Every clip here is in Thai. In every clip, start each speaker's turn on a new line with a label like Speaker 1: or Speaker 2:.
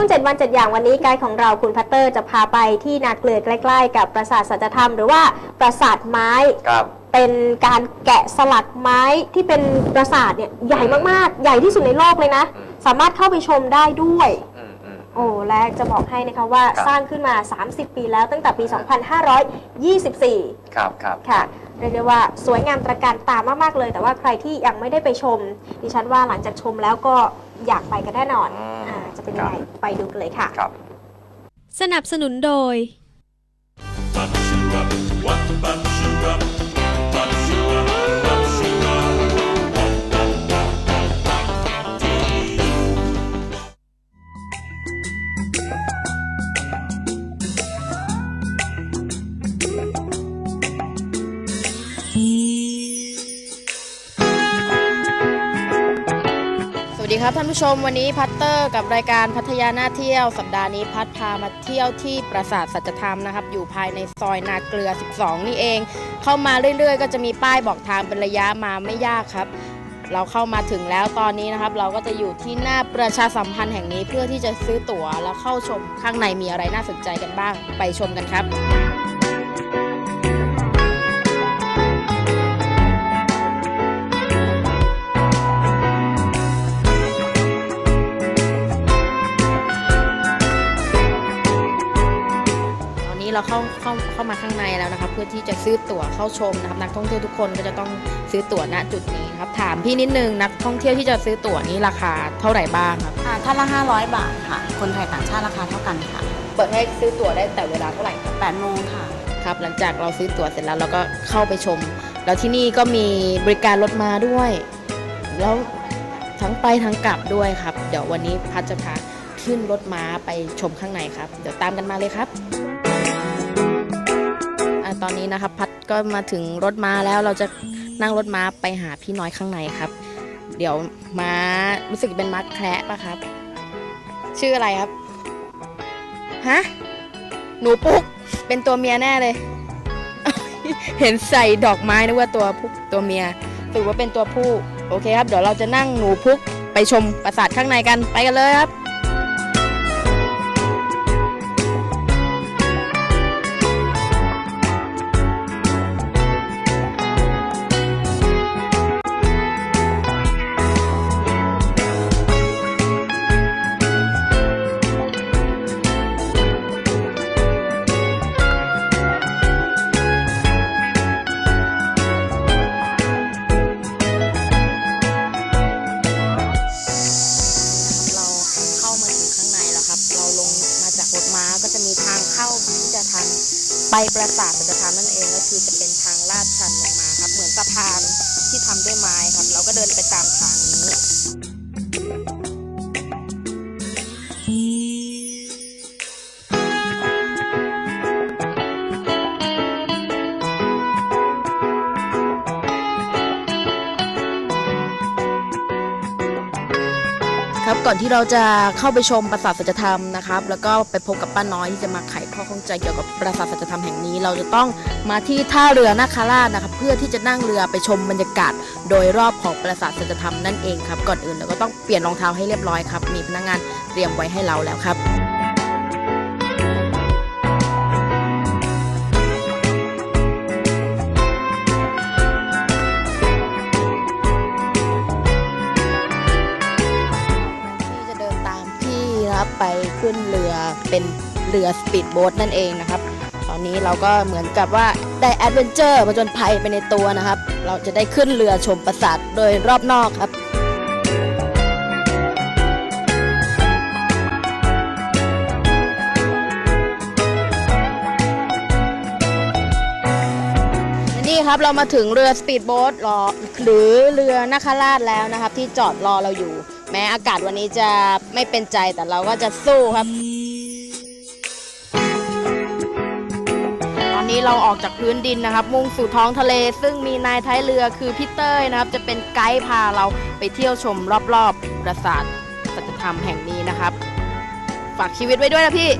Speaker 1: ช่วง 7 วัน 7 อย่างวันนี้ไกด์ของเราคุณพัตเตอร์จะพาไปที่นาเกลือใกล้ ๆ กับปราสาทสัจธรรม หรือว่าปราสาทไม้
Speaker 2: ครับ
Speaker 1: เป็นการแกะสลักไม้ที่เป็นปราสาทเนี่ยใหญ่มากๆ ใหญ่ที่สุดในโลกเลยนะ
Speaker 2: อืม
Speaker 1: สามารถเข้าไปชมได้ด้วย
Speaker 2: อืมอืม
Speaker 1: โอ้และจะบอกให้นะคะว่า
Speaker 2: ครับ
Speaker 1: สร้างขึ้นมา 30 ปีแล้วตั้งแต่ปี 2524
Speaker 2: ครับครับ
Speaker 1: ค่ะเรียกได้ว่าสวยงามตระการตามากๆเลย แต่ว่าใครที่ยังไม่ได้ไปชม ดิฉันว่าหลังจากชมแล้วก็อยากไปกันแน่นอน
Speaker 2: อืม
Speaker 1: อ่า จะเป็นยังไงไปดูกันเลยค่ะ
Speaker 2: ครับ
Speaker 3: สนับสนุนโดย
Speaker 4: สวัส ดีครับท่านผู้ชมวันนี้พัตเตอร์กับรายการพัทยาหน้าเที่ยว สัปดาห์นี้พัดพามาเที่ยวที่ปราสาทสัจธรรมนะครับ อยู่ภายในซอยนาเกลือ 12 นี่เอง เข้ามาเรื่อยๆ ก็จะมีป้ายบอกทางเป็นระยะมาไม่ยากครับ เราเข้ามาถึงแล้วตอนนี้นะครับ เราก็จะอยู่ที่หน้าประชาสัมพันธ์แห่งนี้เพื่อที่จะซื้อตั๋วแล้วเข้าชมข้างในมีอะไรน่าสนใจกันบ้าง ไปชมกันครับ เราเข้าเข้าเข้ามาข้างในแล้วนะครับเพื่อที่จะซื้อตั๋วเข้าชมนะครับนักท่องเที่ยวทุกคนก็จะต้องซื้อตั๋วณจุดนี้นะครับถามพี่นิดนึงนักท่องเที่ยวที่จะซื้อตั๋วนี้ราคาเท่าไหร่บ้างครับ
Speaker 5: ค่ะท่านละ 500 บาทค่ะ คนไทยต่างชาติราคาเท่ากันค่ะ
Speaker 4: เปิดให้ซื้อตั๋วได้แต่เวลาเท่าไหร่ครับ
Speaker 5: 8โมงค่ะ
Speaker 4: ครับหลังจากเราซื้อตั๋วเสร็จแล้วเราก็เข้าไปชม แล้วที่นี่ก็มีบริการรถมาด้วย แล้วทั้งไปทั้งกลับด้วยครับ เดี๋ยววันนี้พัดจะพาขึ้นรถม้าไปชมข้างในครับ เดี๋ยวตามกันมาเลยครับอะ ตอนนี้นะครับพัดก็มาถึงรถม้าแล้วเราจะนั่งรถม้าไปหาพี่น้อยข้างในครับ เดี๋ยวม้ารู้สึกเป็นม้าแคระปะครับ ชื่ออะไรครับฮะหนูปุ๊กเป็นตัวเมียแน่เลย เห็นใส่ดอกไม้นึกว่าตัวผู้ตัวเมียถือว่าเป็นตัวผู้ โอเคครับ เดี๋ยวเราจะนั่งหนูพุกไปชมปราสาทข้างในกันไปกันเลยครับ ปปราสาทสัจธรรมนั่นเองก็คือจะเป็นทางลาดชันลงมาครับ เหมือนสะพานที่ทำด้วยไม้ครับ เราก็เดินไปตามทางนี้ครับก่อนที่เราจะเข้าไปชมปราสาทสัจธรรมนะครับ แล้วก็ไปพบกับป้าน้อยที่จะมาไข ข้อข้องใจเกี่ยวกับปราสาทสัจธรรมแห่งนี้ เราจะต้องมาที่ท่าเรือนาคาราชนะครับเพื่อที่จะนั่งเรือไปชมบรรยากาศ โดยรอบของปราสาทสัจธรรมนั่นเองครับก่อนอื่นเราก็ต้องเปลี่ยนรองเท้าให้เรียบร้อยครับมีพนักงานเตรียมไว้ให้เราแล้วครับที่จะเดินตามพี่นะครับไปขึ้นเรือเป็น เรือสปีดโบ๊ทนั่นเองนะครับ ตอนนี้เราก็เหมือนกับว่าได้แอดเวนเจอร์ผจญภัยไปในตัวนะครับ เราจะได้ขึ้นเรือชมปราสาทโดยรอบนอกครับนี่ครับเรามาถึงเรือสปีดโบ๊ทรอหรือเรือนาคาราชแล้วนะครับ ที่จอดรอเราอยู่ แม้อากาศวันนี้จะไม่เป็นใจแต่เราก็จะสู้ครับ นี้เราออกจากพื้นดินนะครับ มุ่งสู่ท้องทะเล ซึ่งมีนายท้ายเรือคือพี่เต้ยนะครับ จะเป็นไกด์พาเราไปเที่ยวชมรอบๆปราสาทสัจธรรมแห่งนี้นะครับ ฝากชีวิตไว้ด้วยนะพี่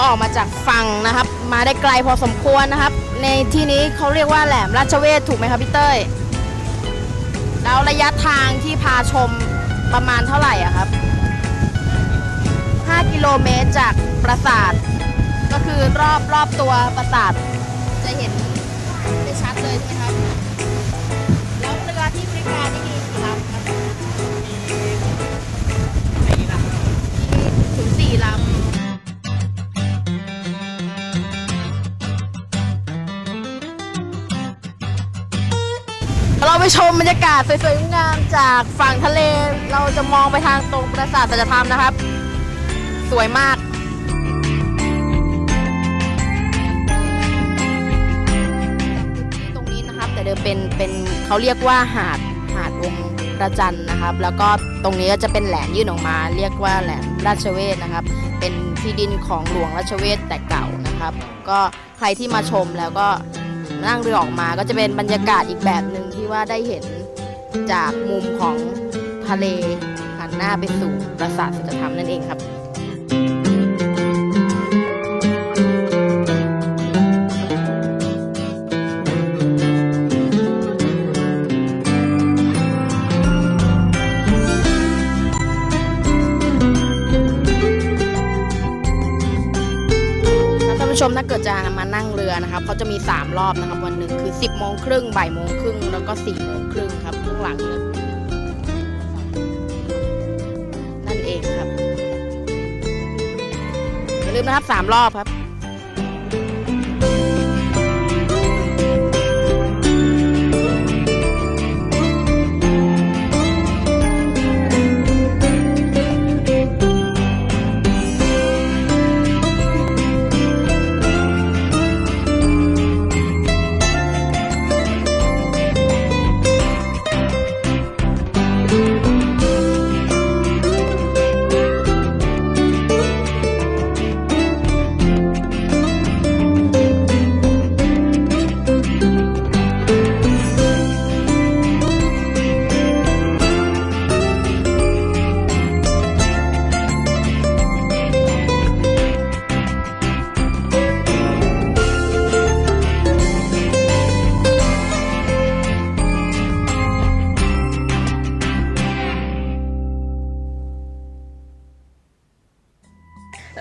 Speaker 4: ก็ออกมาจากฝั่งนะครับ มาได้ไกลพอสมควรนะครับ ในที่นี้เขาเรียกว่าแหลมราชเวทถูกไหมครับพี่เต้ยแล้วระยะทางที่พาชมประมาณเท่าไหร่อะครับ 5 กิโลเมตรจากปราสาท ก็คือรอบรอบตัวปราสาท จะเห็นได้ชัดเลยใช่ไหมครับ แล้วเรือที่บริการนี่มีกี่ลำครับมีถึงสี่ลำ ไปชมบรรยากาศสวยๆงามจากฝั่งทะเล เราจะมองไปทางตรงปราสาทสัจธรรมนะครับ สวยมากที่ตรงนี้นะครับ แต่เดิมเป็นเป็นเขาเรียกว่าหาดหาดองค์ระจันนะครับ แล้วก็ตรงนี้ก็จะเป็นแหลมยื่นออกมา เรียกว่าแหลมราชเวทนะครับ เป็นที่ดินของหลวงราชเวทแต่เก่านะครับ ก็ใครที่มาชมแล้วก็ นั่งเรือออกมาก็จะเป็นบรรยากาศอีกแบบหนึ่งที่ว่าได้เห็นจากมุมของทะเลหันหน้าไปสู่ปราสาทสัตธรรมนั่นเองครับ ผู้ชมถ้าเกิดจะมานั่งเรือนะครับเขาจะมี 3 รอบนะครับวันหนึ่งคือ 10โมงครึ่งบ่ายโมงครึ่งแล้วก็4โมงครึ่งครับข้างหลังเลยนั่นเองครับอย่าลืมนะครับ3รอบครับ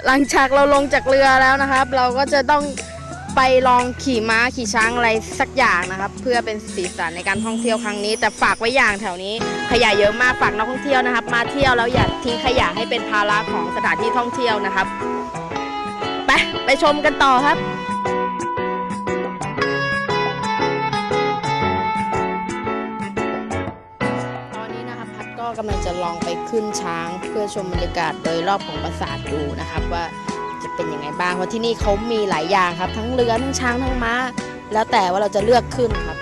Speaker 4: หลังจากเราลงจากเรือแล้วนะครับ เราก็จะต้องไปลองขี่ม้าขี่ช้างอะไรสักอย่างนะครับ เพื่อเป็นสีสันในการท่องเที่ยวครั้งนี้ แต่ฝากไว้อย่างแถวนี้ขยะเยอะมากฝากนักท่องเที่ยวนะครับ มาเที่ยวแล้วอย่าทิ้งขยะให้เป็นภาระของสถานที่ท่องเที่ยวนะครับ ไปไปชมกันต่อครับ ก็กำลังจะลองไปขึ้นช้างเพื่อชมบรรยากาศโดยรอบของปราสาทดูนะครับ ว่าจะเป็นยังไงบ้างเพราะที่นี่เขามีหลายอย่างครับ ทั้งเรือทั้งช้างทั้งม้า แล้วแต่ว่าเราจะเลือกขึ้นครับ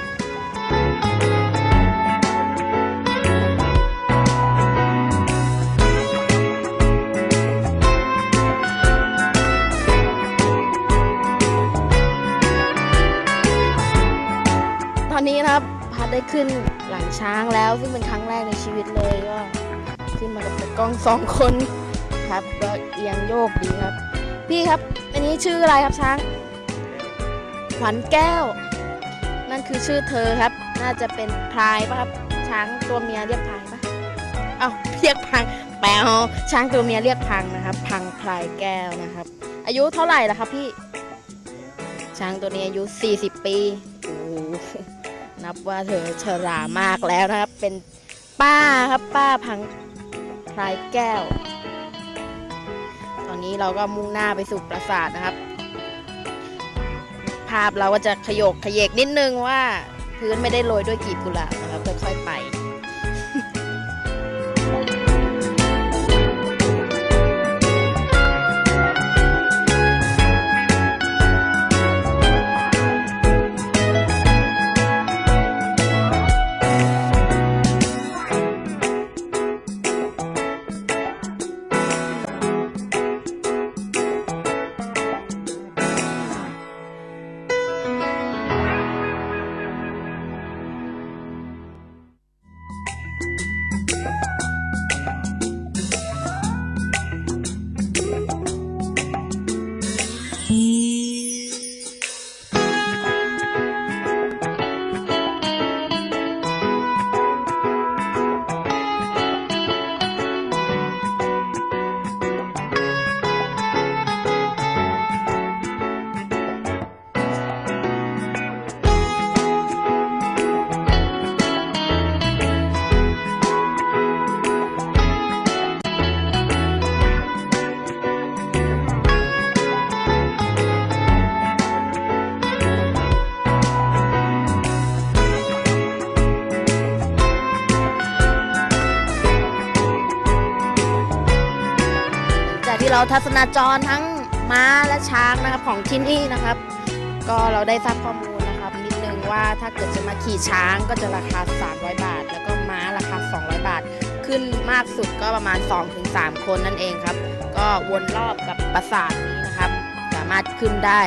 Speaker 4: ตอนนี้นะครับ พัดได้ขึ้นหลังช้างแล้ว ซึ่งเป็นครั้งแรกในชีวิตเลยก็ขึ้นมากับตากล้องสองคนครับก็เอียงโยกดีครับ พี่ครับ อันนี้ชื่ออะไรครับช้าง ขวัญแก้ว นั่นคือชื่อเธอครับ น่าจะเป็นพลายปะครับ ช้างตัวเมียเรียกพลายปะเอ้าเรียกพังแปลช้างตัวเมียเรียกพังนะครับ พังพลายแก้วนะครับ อายุเท่าไหร่ล่ะครับพี่ ช้างตัวนี้อายุ 40 ปีโอ้ นับว่าเธอชรามากแล้วนะครับ เป็นป้าครับป้าพังพลายแก้ว ตอนนี้เราก็มุ่งหน้าไปสู่ปราสาทนะครับ ภาพเราก็จะขยกขยเยกนิดนึงว่า พื้นไม่ได้โรยด้วยกีบกุหลาบนะครับค่อยๆไป เราทัศนาจรทั้งม้าและช้างนะครับของที่นี่นะครับ ก็เราได้ทราบข้อมูลนะครับนิดนึงว่าถ้าเกิดจะมาขี่ช้างก็จะราคา 300 บาท แล้วก็ม้าราคา 200 บาท ขึ้นมากสุดก็ประมาณ 2-3 คนนั่นเองครับ ก็วนรอบกับปราสาทนี้นะครับ สามารถขึ้นได้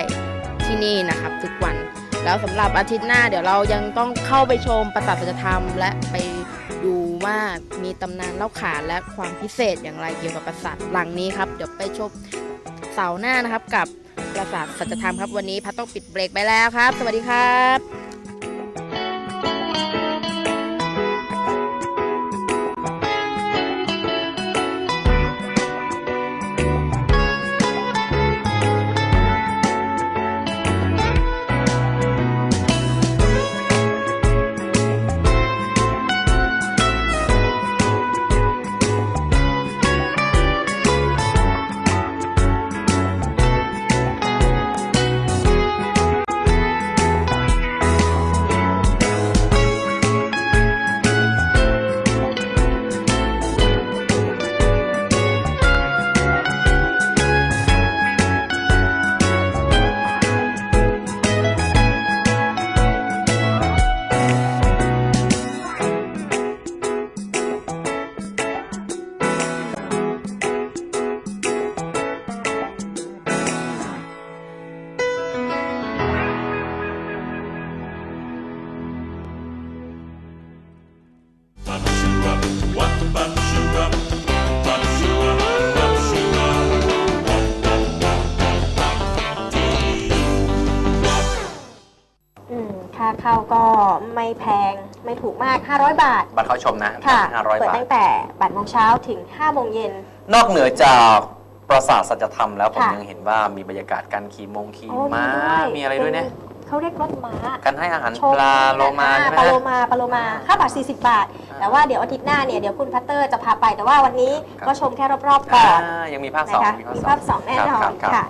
Speaker 4: ที่นี่นะครับทุกวัน แล้วสำหรับอาทิตย์หน้าเดี๋ยวเรายังต้องเข้าไปชมปราสาทสัจธรรม และไป ว่ามีตำนานเล่าขานและความพิเศษอย่างไรเกี่ยวกับปราสาทหลังนี้ครับ เดี๋ยวไปชมเสาร์หน้านะครับกับปราสาทสัจธรรมครับวันนี้พัดต้องปิดเบรกไปแล้วครับ สวัสดีครับ
Speaker 1: ไม่แพงไม่ถูกมาก 500 บาท
Speaker 2: บัตรเข้าชมนะ
Speaker 1: ค่ะ
Speaker 2: 500
Speaker 1: เปิด
Speaker 2: บาท
Speaker 1: ตั้งแต่8โมงเช้าถึง5โมงเย็น
Speaker 2: นอกเหนือจากปราสาทสัจธรรมแล้วผม
Speaker 1: ค่ะ
Speaker 2: ยังเห็นว่ามีบรรยากาศการขี่มงขี่
Speaker 1: โอ้
Speaker 2: ม้า
Speaker 1: ด้วย
Speaker 2: มีอะไรด้วยเนี่ย
Speaker 1: เป็นเขาเรียกรถม้า
Speaker 2: การให้อาหาร
Speaker 1: ชม
Speaker 2: ปลาโลมา
Speaker 1: อ่
Speaker 2: ใช่ไหม
Speaker 1: ปลาโล
Speaker 2: ฮะ
Speaker 1: มาปลาโลมาค่าบัตร40 บาทแต่ว่าเดี๋ยวอาทิตย์หน้าเนี่ยเดี๋ยวคุณพัตเตอร์จะพาไปแต่ว่าวันนี้
Speaker 2: ครับ
Speaker 1: ก็ชมแค่รอบๆก่อน
Speaker 2: อ่ายังมีภาคสอง
Speaker 1: นะคะ
Speaker 2: มี
Speaker 1: มี
Speaker 2: ภา
Speaker 1: ภา
Speaker 2: ค
Speaker 1: ค
Speaker 2: ส
Speaker 1: ส
Speaker 2: อ
Speaker 1: องงแน่นอ
Speaker 2: ครั
Speaker 1: น
Speaker 2: บครับ
Speaker 1: ค่ะ